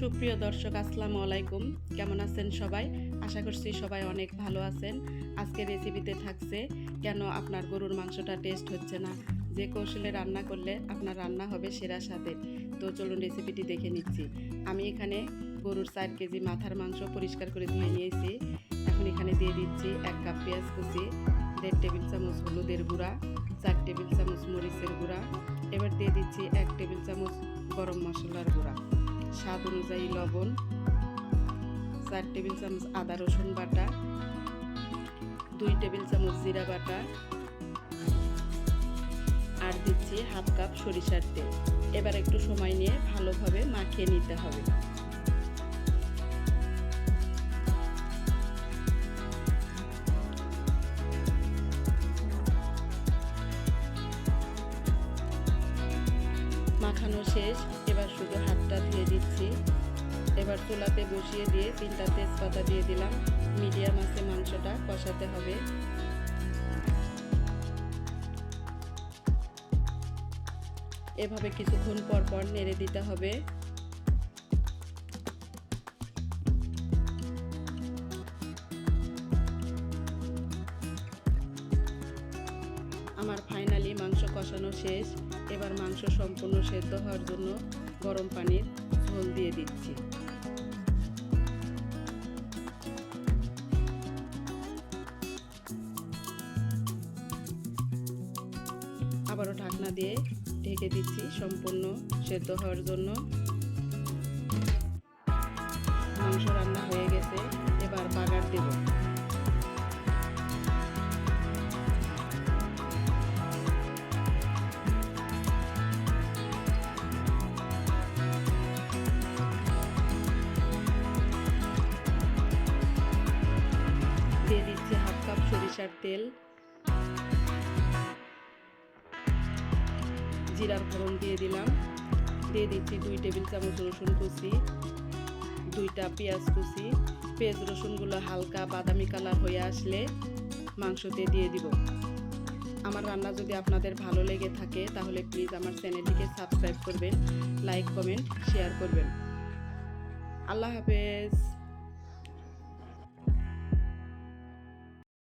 সুপ্রিয় দর্শক, আসসালামু আলাইকুম। কেমন আছেন সবাই? আশা করছি সবাই অনেক ভালো আছেন। আজকে রেসিপিতে থাকছে, কেন আপনার গরুর মাংসটা টেস্ট হচ্ছে না? যে কৌশলে রান্না করলে আপনার রান্না হবে সেরা স্বাদের তো চলুন রেসিপিটি দেখে নিচ্ছি। আমি এখানে গরুর চার কেজি মাথার মাংস পরিষ্কার করে ধুয়ে নিয়েছি। এখন এখানে দিয়ে দিচ্ছি এক কাপ পেঁয়াজ কুচি, দেড় টেবিল চামচ হলুদের গুঁড়া, চার টেবিল চামচ মরিচের গুঁড়া। এবার দিয়ে দিচ্ছি এক টেবিল চামচ গরম মশলার গুঁড়া। স্বাদ অনুযায়ী লবণ, চার টেবিল চামচ আদা রসুন বাটা, দুই টেবিল চামচ জিরা বাটা আর দিচ্ছি হাফ কাপ সরিষার তেল। এবার একটু সময় নিয়ে ভালোভাবে মাখিয়ে নিতে হবে। মাখানো শেষ। শুধু হাতটা ধুয়ে দিচ্ছি। এবার চুলাতে বসিয়ে দিয়ে তিনটা তেজপাতা দিয়ে দিলাম। মিডিয়াম আছে মাংসটা, কষাতে হবে। এভাবে কিছুক্ষণ পর পর নেড়ে দিতে হবে। আমার ফাইনালি মাংস কষানো শেষ। এবার মাংস সম্পূর্ণ সেদ্ধ হওয়ার জন্য গরম পানির ঝোল দিয়ে দিচ্ছি। আবারও ঢাকনা দিয়ে ঢেকে দিচ্ছি সম্পূর্ণ সেদ্ধ হওয়ার জন্য। মাংস রান্না হয়ে গেছে, এবার বাগার দেব। সরিষার তেল, জিরার ফোড়ন দিয়ে দিলাম। দিয়ে দিচ্ছি দুই টেবিল চামচ রসুন কুচি, দুইটা পেঁয়াজ কুচি। পেঁয়াজ রসুনগুলো হালকা বাদামি কালার হয়ে আসলে মাংসতে দিয়ে দিব। আমার রান্না যদি আপনাদের ভালো লেগে থাকে, তাহলে প্লিজ আমার চ্যানেলটিকে সাবস্ক্রাইব করবেন, লাইক, কমেন্ট, শেয়ার করবেন। আল্লাহ হাফেজ।